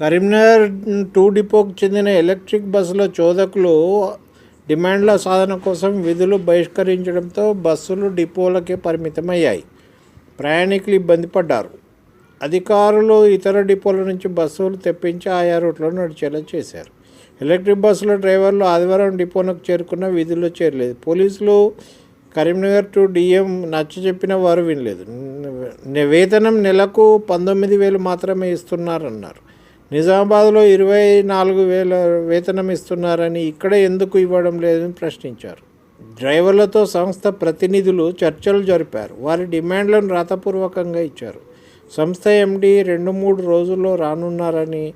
Karimnagar two డిపోకు చెందిన electric బస్సుల చోదకులు డిమాండ్ల సాధన కోసం విధులు బహిష్కరించడంతో బస్సులు డిపోలకే పరిమితమయ్యాయి. ప్రయాణికులు ఇబ్బంది పడ్డారు. అధికారులు ఇతర డిపోల నుంచి బస్సులు తెప్పించి ఆయా రూట్లో నడిచేలా చేశారు. ఎలక్ట్రిక్ బస్సుల డ్రైవర్లు ఆదివారం డిపోలకు చేరుకున్న విధుల్లో చేరలేదు. పోలీసులు కరీంనగర్ టు డిఎం నచ్చ చెప్పిన వారు వినలేదు. వేతనం నెలకు పంతొమ్మిది వేలు మాత్రమే ఇస్తున్నారన్నారు. నిజామాబాద్లో ఇరవై నాలుగు వేల వేతనం ఇస్తున్నారని ఇక్కడ ఎందుకు ఇవ్వడం లేదని ప్రశ్నించారు. డ్రైవర్లతో సంస్థ ప్రతినిధులు చర్చలు జరిపారు. వారి డిమాండ్లను రాతపూర్వకంగా ఇచ్చారు. సంస్థ ఎండి రెండు మూడు రోజుల్లో రానున్నారని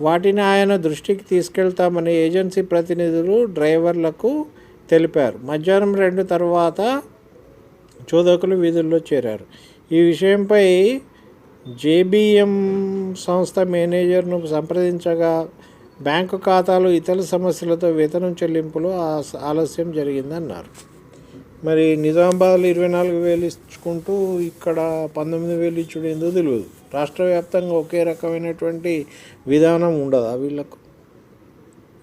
వాటిని ఆయన దృష్టికి తీసుకెళ్తామని ఏజెన్సీ ప్రతినిధులు డ్రైవర్లకు తెలిపారు. మధ్యాహ్నం రెండు తర్వాత చోదకులు విధుల్లో చేరారు. ఈ విషయంపై జేబీఎం సంస్థ మేనేజర్ను సంప్రదించగా బ్యాంకు ఖాతాలు ఇతర సమస్యలతో వేతనం చెల్లింపులు ఆలస్యం జరిగిందన్నారు. మరి నిజామాబాద్లో ఇరవై నాలుగు వేలు ఇచ్చుకుంటూ ఇక్కడ పంతొమ్మిది వేలు ఇచ్చుడు ఎందుకు తెలియదు రాష్ట్ర వ్యాప్తంగా ఒకే రకమైనటువంటి విధానం ఉండదా వీళ్ళకు?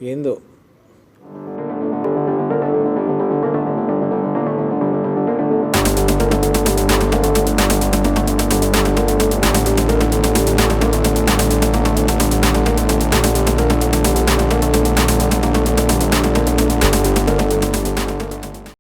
ఏందో?